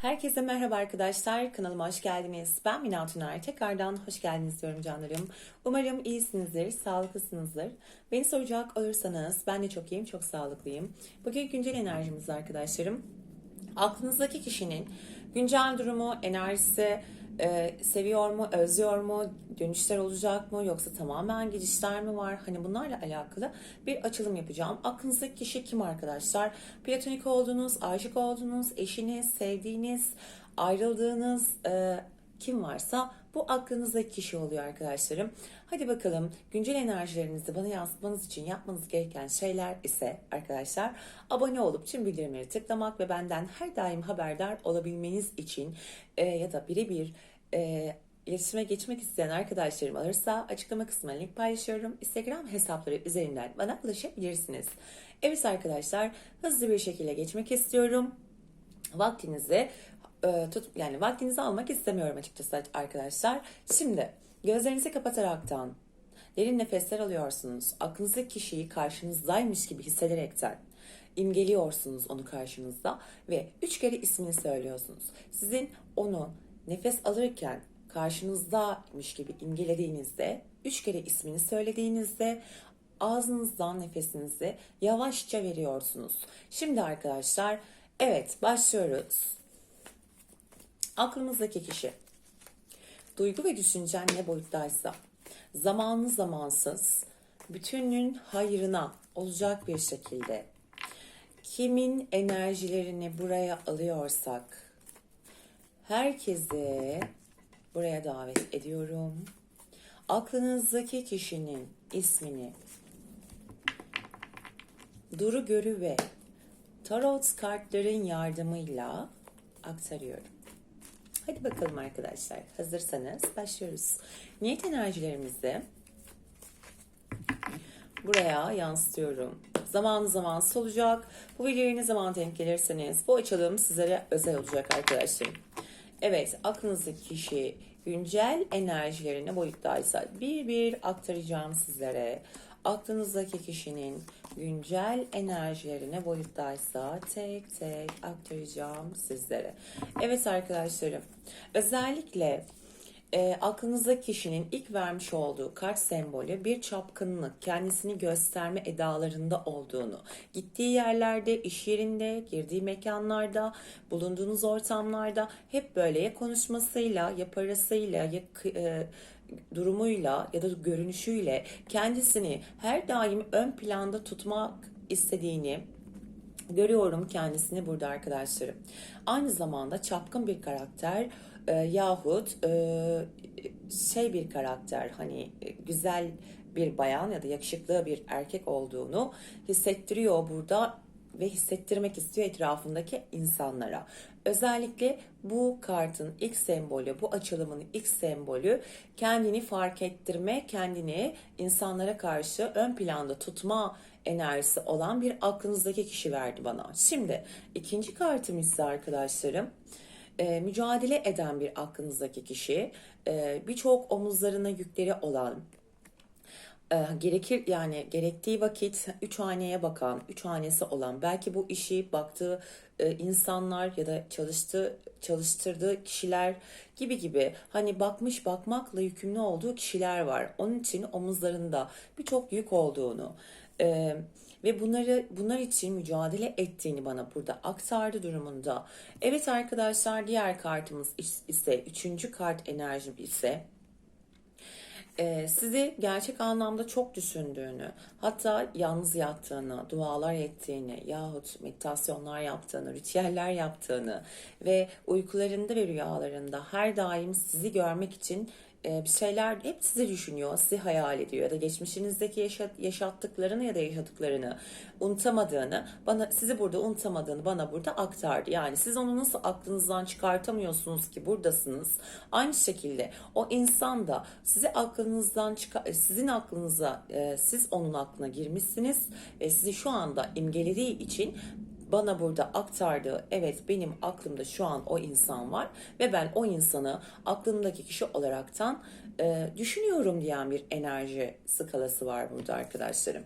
Herkese merhaba arkadaşlar. Kanalıma hoş geldiniz. Ben Mina Tunar. Tekrardan hoş geldiniz diyorum canlarım. Umarım iyisinizdir, sağlıklısınızdır. Beni soracak olursanız ben de çok iyiyim, çok sağlıklıyım. Bugün güncel enerjimiz arkadaşlarım. Aklınızdaki kişinin güncel durumu, enerjisi, e, seviyor mu, özlüyor mu, dönüşler olacak mı yoksa tamamen gidişler mi var? Hani bunlarla alakalı bir açılım yapacağım. Aklınızdaki kişi kim arkadaşlar? Platonik olduğunuz, aşık olduğunuz, eşiniz, sevdiğiniz, ayrıldığınız e, kim varsa bu aklınızdaki kişi oluyor arkadaşlarım. Hadi bakalım güncel enerjilerinizi bana yansıtmanız için yapmanız gereken şeyler ise arkadaşlar abone olup tüm bildirimleri tıklamak ve benden her daim haberdar olabilmeniz için e, ya da birebir e, iletişime geçmek isteyen arkadaşlarım alırsa açıklama kısmına link paylaşıyorum. Instagram hesapları üzerinden bana ulaşabilirsiniz. Evet arkadaşlar hızlı bir şekilde geçmek istiyorum. Vaktinizi e, tut yani vaktinizi almak istemiyorum açıkçası arkadaşlar. Şimdi gözlerinizi kapataraktan derin nefesler alıyorsunuz. Aklınızdaki kişiyi karşınızdaymış gibi hissederekten imgeliyorsunuz onu karşınızda ve üç kere ismini söylüyorsunuz. Sizin onu nefes alırken karşınızdaymış gibi imgelediğinizde üç kere ismini söylediğinizde ağzınızdan nefesinizi yavaşça veriyorsunuz. Şimdi arkadaşlar evet başlıyoruz. Aklımızdaki kişi duygu ve düşüncen ne boyuttaysa zamanlı zamansız bütünün hayrına olacak bir şekilde kimin enerjilerini buraya alıyorsak herkese buraya davet ediyorum. Aklınızdaki kişinin ismini duru görü ve tarot kartların yardımıyla aktarıyorum. Hadi bakalım arkadaşlar. Hazırsanız başlıyoruz. Niyet enerjilerimizi buraya yansıtıyorum. Zamanı zaman olacak. Bu videoya ne zaman denk gelirseniz bu açılım sizlere özel olacak arkadaşlarım. Evet aklınızdaki kişi güncel enerjilerini boyuttaysa bir bir aktaracağım sizlere. Aklınızdaki kişinin güncel enerjilerine boyuttaysa tek tek aktaracağım sizlere. Evet arkadaşlarım özellikle e, aklınızdaki kişinin ilk vermiş olduğu kart sembolü bir çapkınlık, kendisini gösterme edalarında olduğunu, gittiği yerlerde, iş yerinde, girdiği mekanlarda, bulunduğunuz ortamlarda hep böyle ya konuşmasıyla, ya parasıyla, ya e, durumuyla ya da görünüşüyle kendisini her daim ön planda tutmak istediğini görüyorum kendisini burada arkadaşlarım. Aynı zamanda çapkın bir karakter e, yahut e, şey bir karakter hani e, güzel bir bayan ya da yakışıklı bir erkek olduğunu hissettiriyor burada ve hissettirmek istiyor etrafındaki insanlara. Özellikle bu kartın ilk sembolü, bu açılımın ilk sembolü kendini fark ettirme, kendini insanlara karşı ön planda tutma enerjisi olan bir aklınızdaki kişi verdi bana. Şimdi ikinci kartım ise arkadaşlarım e, mücadele eden bir aklınızdaki kişi, e, birçok omuzlarına yükleri olan, e, gerekir yani gerektiği vakit üç haneye bakan, üç hanesi olan, belki bu işi baktığı e, insanlar ya da çalıştığı çalıştırdığı kişiler gibi gibi hani bakmış bakmakla yükümlü olduğu kişiler var. Onun için omuzlarında birçok yük olduğunu, e, ve bunları bunlar için mücadele ettiğini bana burada aktardı durumunda. Evet arkadaşlar diğer kartımız ise üçüncü kart enerjim ise e, sizi gerçek anlamda çok düşündüğünü, hatta yalnız yattığını, dualar ettiğini yahut meditasyonlar yaptığını, ritüeller yaptığını ve uykularında ve rüyalarında her daim sizi görmek için bir şeyler hep sizi düşünüyor, sizi hayal ediyor ya da geçmişinizdeki yaşat, yaşattıklarını ya da yaşadıklarını unutamadığını, bana sizi burada unutamadığını bana burada aktardı. Yani siz onu nasıl aklınızdan çıkartamıyorsunuz ki buradasınız. Aynı şekilde o insan da sizi aklınızdan çıkar, e, sizin aklınıza, e, siz onun aklına girmişsiniz ve sizi şu anda imgelediği için bana burada aktardığı evet benim aklımda şu an o insan var ve ben o insanı aklımdaki kişi olaraktan e, düşünüyorum diyen bir enerji skalası var burada arkadaşlarım.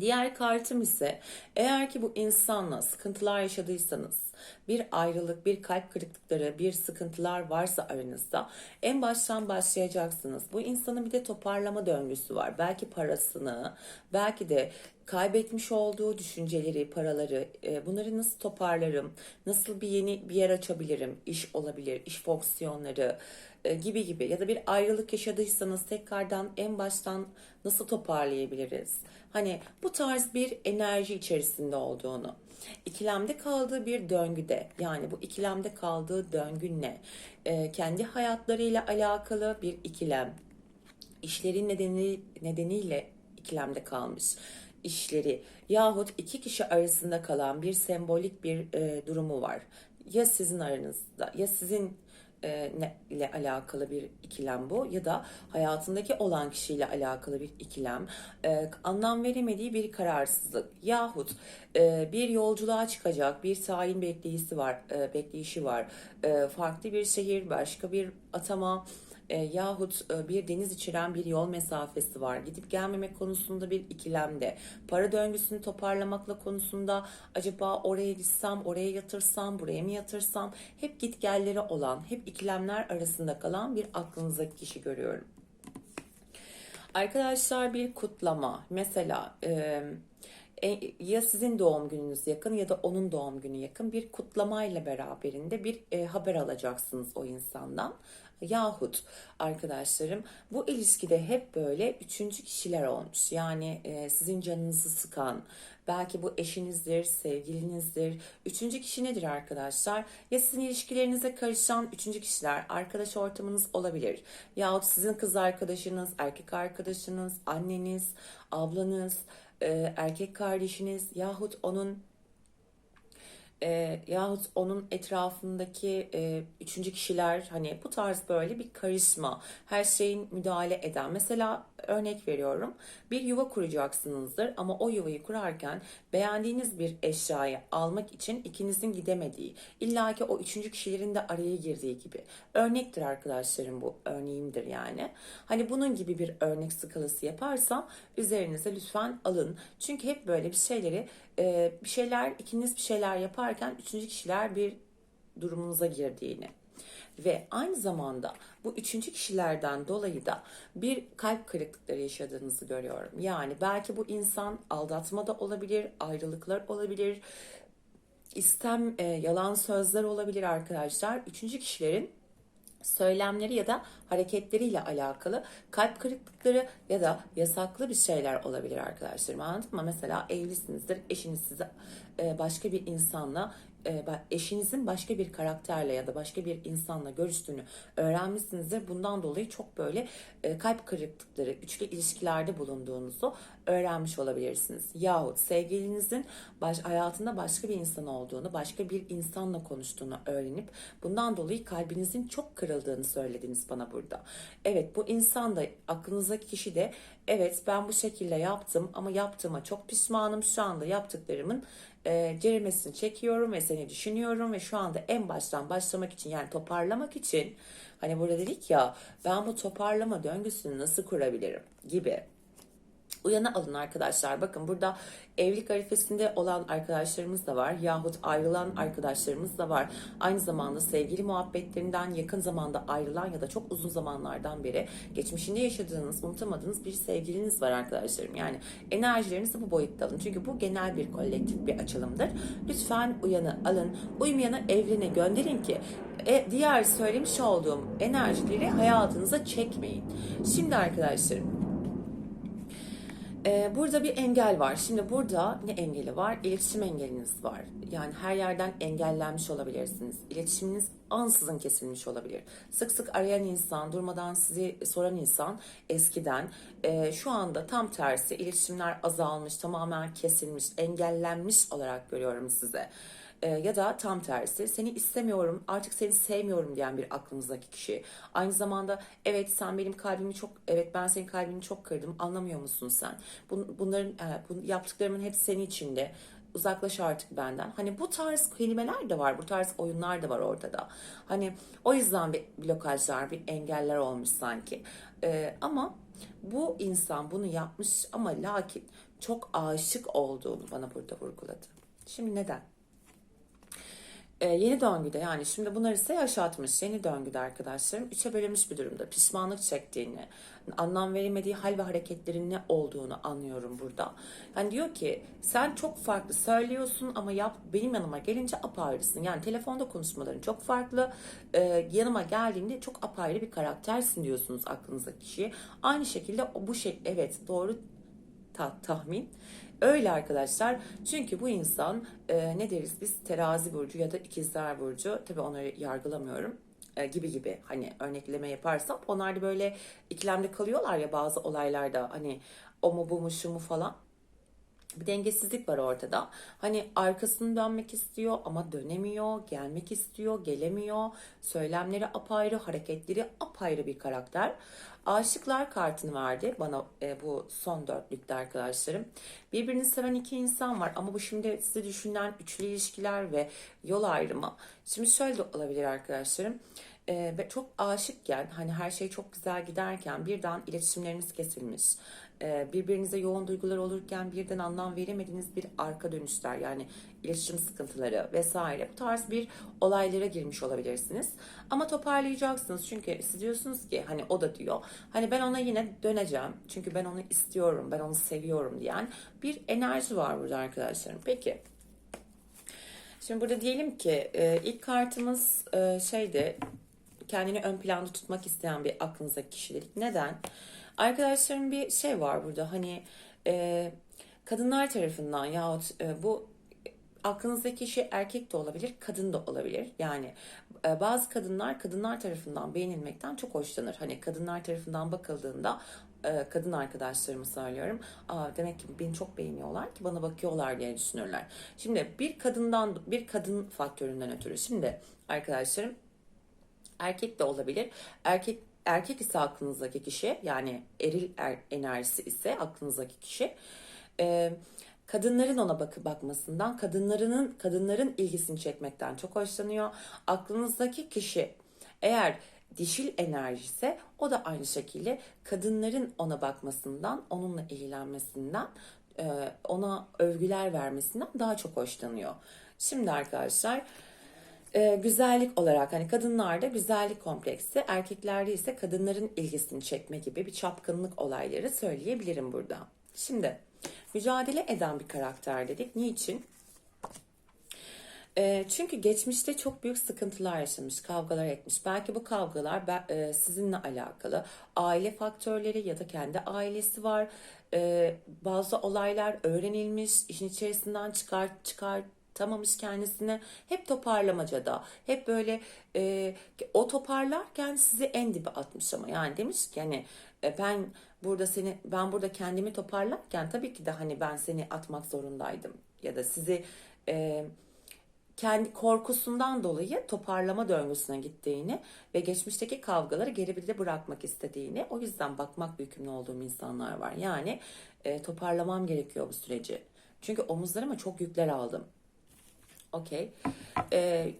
Diğer kartım ise eğer ki bu insanla sıkıntılar yaşadıysanız bir ayrılık, bir kalp kırıklıkları, bir sıkıntılar varsa aranızda en baştan başlayacaksınız. Bu insanın bir de toparlama döngüsü var. Belki parasını, belki de kaybetmiş olduğu düşünceleri, paraları, e, bunları nasıl toparlarım, nasıl bir yeni bir yer açabilirim, iş olabilir, iş fonksiyonları e, gibi gibi ya da bir ayrılık yaşadıysanız tekrardan en baştan nasıl toparlayabiliriz? Hani bu tarz bir enerji içerisinde olduğunu, ikilemde kaldığı bir döngüde yani bu ikilemde kaldığı döngü ne? E, kendi hayatlarıyla alakalı bir ikilem, işlerin nedeni nedeniyle ikilemde kalmış işleri yahut iki kişi arasında kalan bir sembolik bir e, durumu var. Ya sizin aranızda ya sizin e, ne, ile alakalı bir ikilem bu ya da hayatındaki olan kişiyle alakalı bir ikilem. E, anlam veremediği bir kararsızlık yahut e, bir yolculuğa çıkacak bir tayin bekleyişi var e, bekleyişi var. E, farklı bir şehir başka bir atama e, yahut e, bir deniz içeren bir yol mesafesi var. Gidip gelmemek konusunda bir ikilemde. Para döngüsünü toparlamakla konusunda acaba oraya gitsem, oraya yatırsam, buraya mı yatırsam? Hep git gelleri olan, hep ikilemler arasında kalan bir aklınızdaki kişi görüyorum. Arkadaşlar bir kutlama. Mesela e, e, ya sizin doğum gününüz yakın ya da onun doğum günü yakın bir kutlamayla beraberinde bir e, haber alacaksınız o insandan. Yahut arkadaşlarım bu ilişkide hep böyle üçüncü kişiler olmuş. Yani e, sizin canınızı sıkan, belki bu eşinizdir, sevgilinizdir. Üçüncü kişi nedir arkadaşlar? Ya sizin ilişkilerinize karışan üçüncü kişiler, arkadaş ortamınız olabilir. Yahut sizin kız arkadaşınız, erkek arkadaşınız, anneniz, ablanız, e, erkek kardeşiniz yahut onun e, yahut onun etrafındaki e, üçüncü kişiler hani bu tarz böyle bir karizma her şeyin müdahale eden. Mesela örnek veriyorum bir yuva kuracaksınızdır ama o yuvayı kurarken beğendiğiniz bir eşyayı almak için ikinizin gidemediği illaki o üçüncü kişilerin de araya girdiği gibi. Örnektir arkadaşlarım bu örneğimdir yani. Hani bunun gibi bir örnek skalası yaparsam üzerinize lütfen alın. Çünkü hep böyle bir şeyleri e, bir şeyler ikiniz bir şeyler yaparken üçüncü kişiler bir durumunuza girdiğini ve aynı zamanda bu üçüncü kişilerden dolayı da bir kalp kırıklıkları yaşadığınızı görüyorum. Yani belki bu insan aldatma da olabilir, ayrılıklar olabilir, istem e, yalan sözler olabilir arkadaşlar. Üçüncü kişilerin söylemleri ya da hareketleriyle alakalı kalp kırıklıkları ya da yasaklı bir şeyler olabilir arkadaşlarım anladın mı? Mesela evlisinizdir eşiniz size e, başka bir insanla eşinizin başka bir karakterle ya da başka bir insanla görüştüğünü öğrenmişsinizdir. Bundan dolayı çok böyle e, kalp kırıklıkları, üçlü ilişkilerde bulunduğunuzu öğrenmiş olabilirsiniz. Yahut sevgilinizin baş, hayatında başka bir insan olduğunu, başka bir insanla konuştuğunu öğrenip bundan dolayı kalbinizin çok kırıldığını söylediniz bana burada. Evet bu insan da aklınızdaki kişi de evet ben bu şekilde yaptım ama yaptığıma çok pişmanım. Şu anda yaptıklarımın e, ceremesini çekiyorum ve seni düşünüyorum ve şu anda en baştan başlamak için yani toparlamak için hani burada dedik ya ben bu toparlama döngüsünü nasıl kurabilirim? gibi uyana alın arkadaşlar. Bakın burada evlilik arifesinde olan arkadaşlarımız da var. Yahut ayrılan arkadaşlarımız da var. Aynı zamanda sevgili muhabbetlerinden yakın zamanda ayrılan ya da çok uzun zamanlardan beri geçmişinde yaşadığınız, unutamadığınız bir sevgiliniz var arkadaşlarım. Yani enerjilerinizi bu boyutta alın. Çünkü bu genel bir kolektif bir açılımdır. Lütfen uyanı alın. Uymayanı evrene gönderin ki e, diğer söylemiş olduğum enerjileri hayatınıza çekmeyin. Şimdi arkadaşlarım ee, burada bir engel var. Şimdi burada ne engeli var? İletişim engeliniz var. Yani her yerden engellenmiş olabilirsiniz. İletişiminiz ansızın kesilmiş olabilir. Sık sık arayan insan, durmadan sizi soran insan eskiden e, şu anda tam tersi iletişimler azalmış, tamamen kesilmiş, engellenmiş olarak görüyorum size. E, ya da tam tersi seni istemiyorum artık seni sevmiyorum diyen bir aklınızdaki kişi. Aynı zamanda evet sen benim kalbimi çok evet ben senin kalbini çok kırdım anlamıyor musun sen? Bun, bunların e, bu yaptıklarımın hepsi senin içinde uzaklaş artık benden. Hani bu tarz kelimeler de var, bu tarz oyunlar da var ortada. Hani o yüzden bir blokajlar, bir engeller olmuş sanki. Ee, ama bu insan bunu yapmış ama lakin çok aşık olduğunu bana burada vurguladı. Şimdi neden? Ee, yeni döngüde yani şimdi bunlar ise yaşatmış yeni döngüde arkadaşlarım üçe bölünmüş bir durumda pişmanlık çektiğini anlam veremediği hal ve hareketlerin ne olduğunu anlıyorum burada. Yani diyor ki sen çok farklı söylüyorsun ama yap benim yanıma gelince apayrısın. Yani telefonda konuşmaların çok farklı. Ee, yanıma geldiğinde çok apayrı bir karaktersin diyorsunuz aklınızdaki kişiye. Aynı şekilde bu şey evet doğru ta- tahmin. Öyle arkadaşlar. Çünkü bu insan e, ne deriz biz terazi burcu ya da ikizler burcu. Tabii onları yargılamıyorum e, gibi gibi hani örnekleme yaparsam onlar da böyle ikilemde kalıyorlar ya bazı olaylarda hani o mu bu mu şu mu falan bir dengesizlik var ortada. Hani arkasını dönmek istiyor ama dönemiyor, gelmek istiyor, gelemiyor. Söylemleri apayrı, hareketleri apayrı bir karakter. Aşıklar kartını verdi bana e, bu son dörtlükte arkadaşlarım. Birbirini seven iki insan var ama bu şimdi size düşünülen üçlü ilişkiler ve yol ayrımı. Şimdi şöyle de olabilir arkadaşlarım. E, ve çok aşıkken hani her şey çok güzel giderken birden iletişimleriniz kesilmiş birbirinize yoğun duygular olurken birden anlam veremediğiniz bir arka dönüşler yani iletişim sıkıntıları vesaire bu tarz bir olaylara girmiş olabilirsiniz. Ama toparlayacaksınız çünkü siz diyorsunuz ki hani o da diyor hani ben ona yine döneceğim çünkü ben onu istiyorum ben onu seviyorum diyen bir enerji var burada arkadaşlarım. Peki Şimdi burada diyelim ki e, ilk kartımız e, şeydi kendini ön planda tutmak isteyen bir aklınızdaki kişilik. Neden? Arkadaşlarım bir şey var burada hani e, kadınlar tarafından yahut e, bu aklınızdaki kişi erkek de olabilir, kadın da olabilir. Yani e, bazı kadınlar kadınlar tarafından beğenilmekten çok hoşlanır. Hani kadınlar tarafından bakıldığında e, kadın arkadaşlarımı söylüyorum. Aa, demek ki beni çok beğeniyorlar ki bana bakıyorlar diye düşünürler. Şimdi bir kadından bir kadın faktöründen ötürü. Şimdi arkadaşlarım erkek de olabilir. Erkek erkek ise aklınızdaki kişi yani eril er, enerjisi ise aklınızdaki kişi e, kadınların ona bakıp bakmasından kadınlarının kadınların ilgisini çekmekten çok hoşlanıyor. Aklınızdaki kişi eğer dişil enerji ise o da aynı şekilde kadınların ona bakmasından, onunla ilgilenmesinden, ona övgüler vermesinden daha çok hoşlanıyor. Şimdi arkadaşlar e, güzellik olarak hani kadınlarda güzellik kompleksi, erkeklerde ise kadınların ilgisini çekme gibi bir çapkınlık olayları söyleyebilirim burada. Şimdi mücadele eden bir karakter dedik. Niçin? E, çünkü geçmişte çok büyük sıkıntılar yaşamış, kavgalar etmiş. Belki bu kavgalar e, sizinle alakalı. Aile faktörleri ya da kendi ailesi var. E, bazı olaylar öğrenilmiş, işin içerisinden çıkar, çıkar tamamış kendisine hep toparlamacada hep böyle e, o toparlarken sizi en dibe atmış ama yani demiş ki hani e, ben burada seni ben burada kendimi toparlarken tabii ki de hani ben seni atmak zorundaydım ya da sizi e, kendi korkusundan dolayı toparlama döngüsüne gittiğini ve geçmişteki kavgaları geri bir de bırakmak istediğini o yüzden bakmak yükümlü olduğum insanlar var. Yani e, toparlamam gerekiyor bu süreci. Çünkü omuzlarıma çok yükler aldım. Okey. Ee,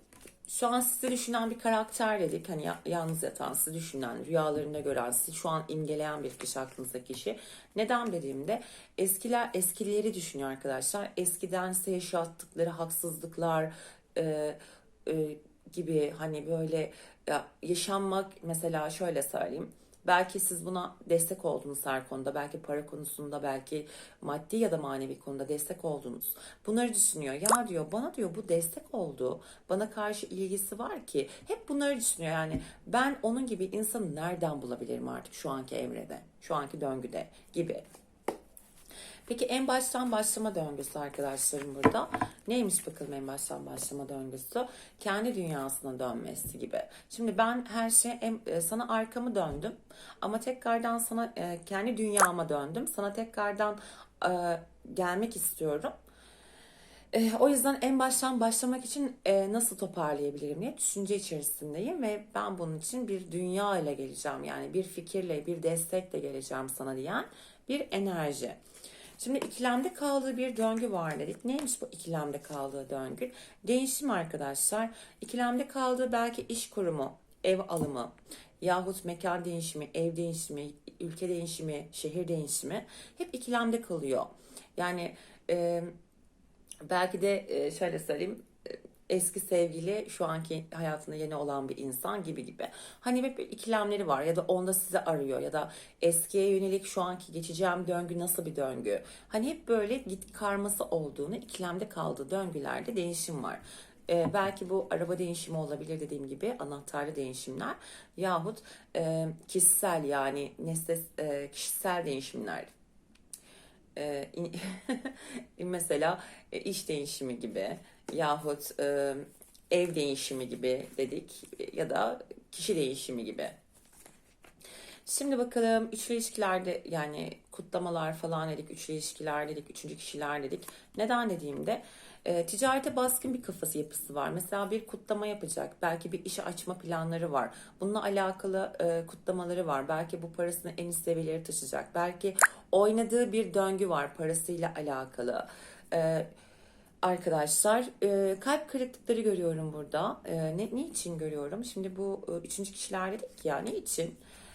şu an sizi düşünen bir karakter dedik. Hani yalnız yatan, sizi düşünen, rüyalarında gören, sizi şu an imgeleyen bir kişi aklınızdaki kişi. Neden dediğimde eskiler eskileri düşünüyor arkadaşlar. Eskiden size yaşattıkları haksızlıklar e, e, gibi hani böyle ya, yaşanmak mesela şöyle söyleyeyim Belki siz buna destek oldunuz her konuda. Belki para konusunda, belki maddi ya da manevi konuda destek oldunuz. Bunları düşünüyor. Ya diyor bana diyor bu destek oldu. Bana karşı ilgisi var ki. Hep bunları düşünüyor. Yani ben onun gibi insanı nereden bulabilirim artık şu anki evrede, şu anki döngüde gibi. Peki en baştan başlama döngüsü arkadaşlarım burada. Neymiş bakalım en baştan başlama döngüsü? Kendi dünyasına dönmesi gibi. Şimdi ben her şey sana arkamı döndüm ama tekrardan sana e, kendi dünyama döndüm. Sana tekrardan e, gelmek istiyorum. E, o yüzden en baştan başlamak için nasıl toparlayabilirim diye düşünce içerisindeyim ve ben bunun için bir dünya ile geleceğim. Yani bir fikirle, bir destekle geleceğim sana diyen bir enerji. Şimdi ikilemde kaldığı bir döngü var dedik. Neymiş bu ikilemde kaldığı döngü? Değişim arkadaşlar. İkilemde kaldığı belki iş kurumu, ev alımı yahut mekan değişimi, ev değişimi, ülke değişimi, şehir değişimi hep ikilemde kalıyor. Yani e, belki de e, şöyle söyleyeyim eski sevgili şu anki hayatında yeni olan bir insan gibi gibi. Hani hep ikilemleri var ya da onda sizi arıyor ya da eskiye yönelik şu anki geçeceğim döngü nasıl bir döngü. Hani hep böyle git karması olduğunu ikilemde kaldığı döngülerde değişim var. Ee, belki bu araba değişimi olabilir dediğim gibi anahtarlı değişimler yahut e, kişisel yani nesne e, kişisel değişimler e, mesela e, iş değişimi gibi yahut e, ev değişimi gibi dedik ya da kişi değişimi gibi. Şimdi bakalım üçlü ilişkilerde yani kutlamalar falan dedik, üçlü ilişkiler dedik, üçüncü kişiler dedik. Neden dediğimde e, ticarete baskın bir kafası yapısı var. Mesela bir kutlama yapacak, belki bir işe açma planları var. Bununla alakalı e, kutlamaları var. Belki bu parasını en üst seviyelere taşıyacak. Belki oynadığı bir döngü var parasıyla alakalı. E, Arkadaşlar e, kalp kırıklıkları görüyorum burada. E, ne, ne için görüyorum? Şimdi bu e, üçüncü kişiler dedik ya ne için?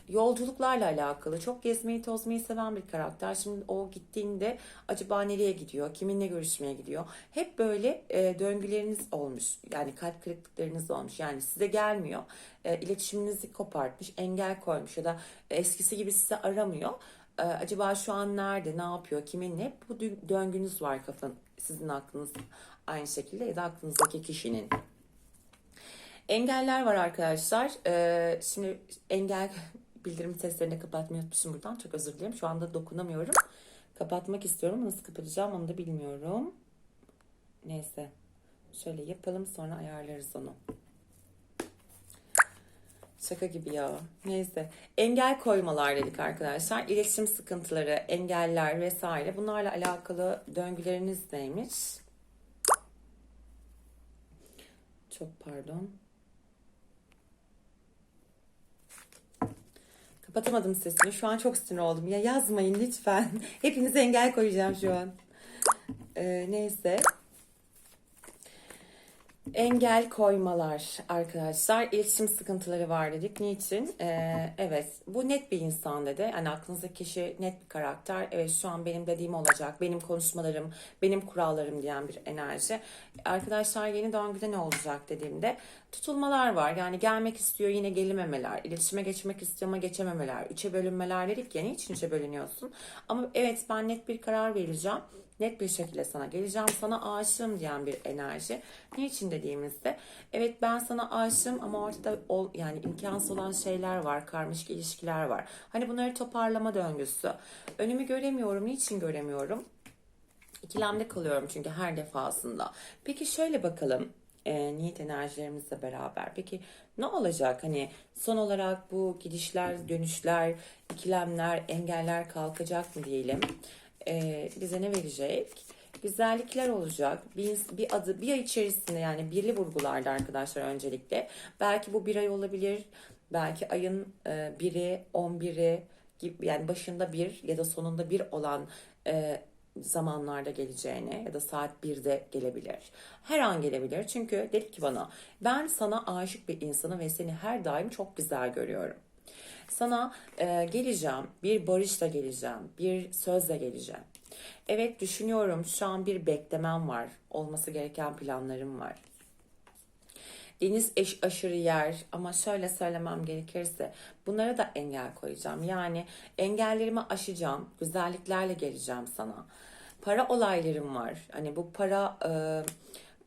Yolculuklarla alakalı. Çok gezmeyi tozmayı seven bir karakter. Şimdi o gittiğinde acaba nereye gidiyor? Kiminle görüşmeye gidiyor? Hep böyle e, döngüleriniz olmuş. Yani kalp kırıklıklarınız olmuş. Yani size gelmiyor. E, iletişiminizi kopartmış, engel koymuş ya da eskisi gibi sizi aramıyor. E, acaba şu an nerede, ne yapıyor, kiminle? Bu dö- döngünüz var kafanın, sizin aklınız aynı şekilde ya da aklınızdaki kişinin. Engeller var arkadaşlar. Ee, şimdi engel bildirim seslerini kapatmayı unutmuşum buradan. Çok özür dilerim. Şu anda dokunamıyorum. Kapatmak istiyorum. Nasıl kapatacağım onu da bilmiyorum. Neyse. Şöyle yapalım sonra ayarlarız onu. Şaka gibi ya. Neyse. Engel koymalar dedik arkadaşlar. İletişim sıkıntıları, engeller vesaire. Bunlarla alakalı döngüleriniz neymiş? Çok pardon. Kapatamadım sesini. Şu an çok sinir oldum. Ya yazmayın lütfen. Hepinize engel koyacağım şu an. Ee, neyse. Engel koymalar arkadaşlar. İletişim sıkıntıları var dedik. Niçin? Ee, evet. Bu net bir insan dedi. Hani aklınızdaki kişi net bir karakter. Evet şu an benim dediğim olacak. Benim konuşmalarım, benim kurallarım diyen bir enerji. Arkadaşlar yeni döngüde ne olacak dediğimde tutulmalar var. Yani gelmek istiyor yine gelememeler. İletişime geçmek istiyor ama geçememeler. Üçe bölünmeler dedik ya. Niçin üçe bölünüyorsun? Ama evet ben net bir karar vereceğim net bir şekilde sana geleceğim. Sana aşığım diyen bir enerji. Niçin dediğimizde evet ben sana aşığım ama ortada ol, yani imkansız olan şeyler var. Karmaşık ilişkiler var. Hani bunları toparlama döngüsü. Önümü göremiyorum. Niçin göremiyorum? İkilemde kalıyorum çünkü her defasında. Peki şöyle bakalım e, niyet enerjilerimizle beraber. Peki ne olacak? Hani son olarak bu gidişler, dönüşler, ikilemler, engeller kalkacak mı diyelim? E, bize ne verecek? Güzellikler olacak. Bir, bir adı bir ay içerisinde yani birli vurgularda arkadaşlar öncelikle. Belki bu bir ay olabilir. Belki ayın e, biri, on biri gibi yani başında bir ya da sonunda bir olan e, zamanlarda geleceğine ya da saat 1'de gelebilir. Her an gelebilir. Çünkü dedi ki bana ben sana aşık bir insanım ve seni her daim çok güzel görüyorum. Sana e, geleceğim, bir barışla geleceğim, bir sözle geleceğim. Evet düşünüyorum şu an bir beklemem var. Olması gereken planlarım var. Deniz eş aşırı yer ama şöyle söylemem gerekirse bunlara da engel koyacağım. Yani engellerimi aşacağım, güzelliklerle geleceğim sana. Para olaylarım var. Hani bu para e,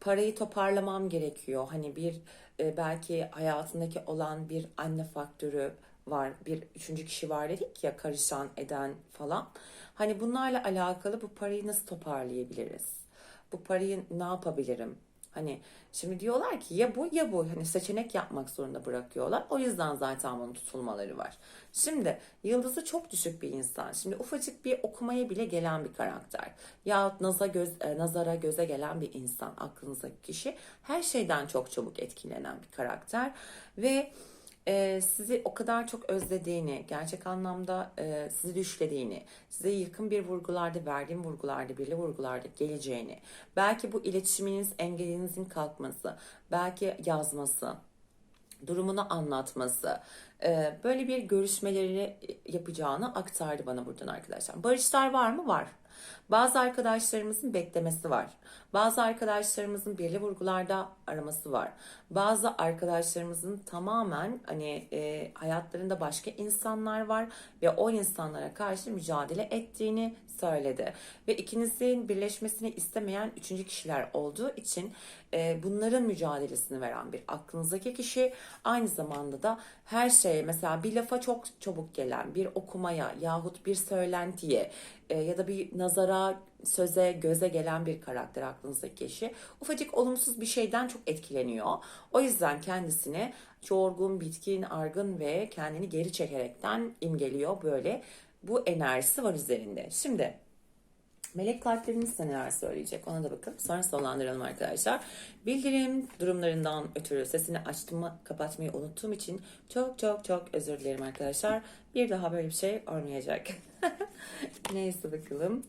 parayı toparlamam gerekiyor. Hani bir e, belki hayatındaki olan bir anne faktörü var. Bir üçüncü kişi var dedik ya karışan eden falan. Hani bunlarla alakalı bu parayı nasıl toparlayabiliriz? Bu parayı ne yapabilirim? Hani şimdi diyorlar ki ya bu ya bu hani seçenek yapmak zorunda bırakıyorlar. O yüzden zaten bunun tutulmaları var. Şimdi yıldızı çok düşük bir insan. Şimdi ufacık bir okumaya bile gelen bir karakter. Yahut naza göz, e, nazara göze gelen bir insan aklınızdaki kişi. Her şeyden çok çabuk etkilenen bir karakter. Ve e, sizi o kadar çok özlediğini, gerçek anlamda e, sizi düşlediğini, size yakın bir vurgularda, verdiğim vurgularda, birli vurgularda geleceğini, belki bu iletişiminiz, engelinizin kalkması, belki yazması, durumunu anlatması, e, böyle bir görüşmeleri yapacağını aktardı bana buradan arkadaşlar. Barışlar var mı? Var. Bazı arkadaşlarımızın beklemesi var. Bazı arkadaşlarımızın belli vurgularda araması var. Bazı arkadaşlarımızın tamamen hani e, hayatlarında başka insanlar var ve o insanlara karşı mücadele ettiğini söyledi. Ve ikinizin birleşmesini istemeyen üçüncü kişiler olduğu için e, bunların mücadelesini veren bir aklınızdaki kişi aynı zamanda da her şeye mesela bir lafa çok çabuk gelen bir okumaya yahut bir söylentiye e, ya da bir nazara söze göze gelen bir karakter aklınızdaki kişi ufacık olumsuz bir şeyden çok etkileniyor. O yüzden kendisini yorgun, bitkin, argın ve kendini geri çekerekten imgeliyor böyle bu enerjisi var üzerinde. Şimdi Melek kalplerimiz size neler söyleyecek ona da bakın. Sonra sonlandıralım arkadaşlar. Bildirim durumlarından ötürü sesini açtığımı kapatmayı unuttuğum için çok çok çok özür dilerim arkadaşlar. Bir daha böyle bir şey olmayacak. Neyse bakalım.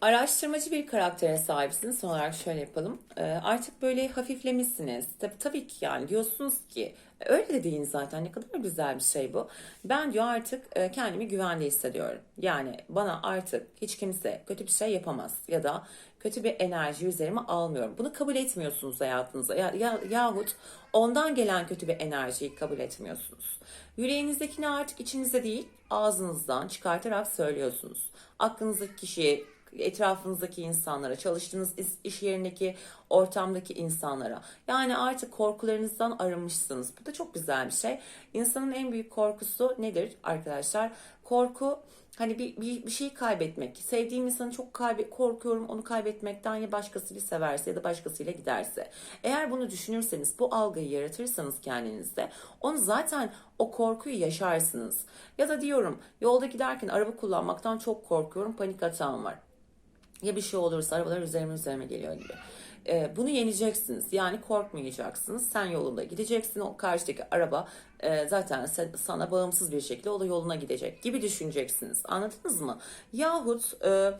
Araştırmacı bir karaktere sahipsiniz. Son olarak şöyle yapalım. Ee, artık böyle hafiflemişsiniz. Tabii, tabii ki yani diyorsunuz ki öyle de değil zaten ne kadar güzel bir şey bu. Ben diyor artık e, kendimi güvende hissediyorum. Yani bana artık hiç kimse kötü bir şey yapamaz ya da kötü bir enerji üzerime almıyorum. Bunu kabul etmiyorsunuz hayatınıza ya, ya, yahut ondan gelen kötü bir enerjiyi kabul etmiyorsunuz. Yüreğinizdekini artık içinizde değil ağzınızdan çıkartarak söylüyorsunuz. Aklınızdaki kişiye etrafınızdaki insanlara, çalıştığınız iş yerindeki ortamdaki insanlara. Yani artık korkularınızdan arınmışsınız. Bu da çok güzel bir şey. İnsanın en büyük korkusu nedir arkadaşlar? Korku hani bir, bir, bir şeyi kaybetmek. Sevdiğim insanı çok kaybe korkuyorum onu kaybetmekten ya başkasıyla severse ya da başkasıyla giderse. Eğer bunu düşünürseniz bu algıyı yaratırsanız kendinizde onu zaten o korkuyu yaşarsınız. Ya da diyorum yolda giderken araba kullanmaktan çok korkuyorum panik atağım var ya bir şey olursa arabalar üzerime üzerime geliyor gibi. Ee, bunu yeneceksiniz. Yani korkmayacaksınız. Sen yolunda gideceksin. O karşıdaki araba e, zaten sana bağımsız bir şekilde o da yoluna gidecek gibi düşüneceksiniz. Anladınız mı? Yahut e,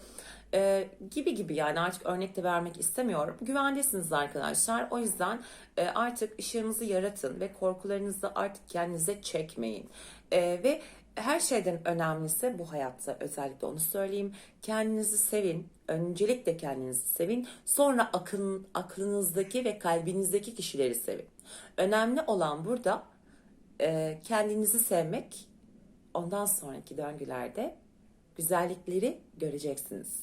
e, gibi gibi yani artık örnek de vermek istemiyorum. Güvendesiniz arkadaşlar. O yüzden e, artık ışığınızı yaratın ve korkularınızı artık kendinize çekmeyin. E, ve her şeyden önemlisi bu hayatta özellikle onu söyleyeyim. Kendinizi sevin. Öncelikle kendinizi sevin. Sonra akın, aklınızdaki ve kalbinizdeki kişileri sevin. Önemli olan burada e, kendinizi sevmek. Ondan sonraki döngülerde güzellikleri göreceksiniz.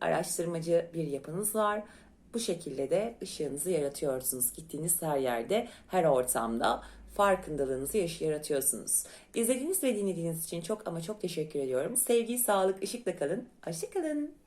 Araştırmacı bir yapınız var. Bu şekilde de ışığınızı yaratıyorsunuz. Gittiğiniz her yerde, her ortamda farkındalığınızı yaş yaratıyorsunuz. İzlediğiniz ve dinlediğiniz için çok ama çok teşekkür ediyorum. Sevgi, sağlık, ışıkla kalın. Hoşçakalın.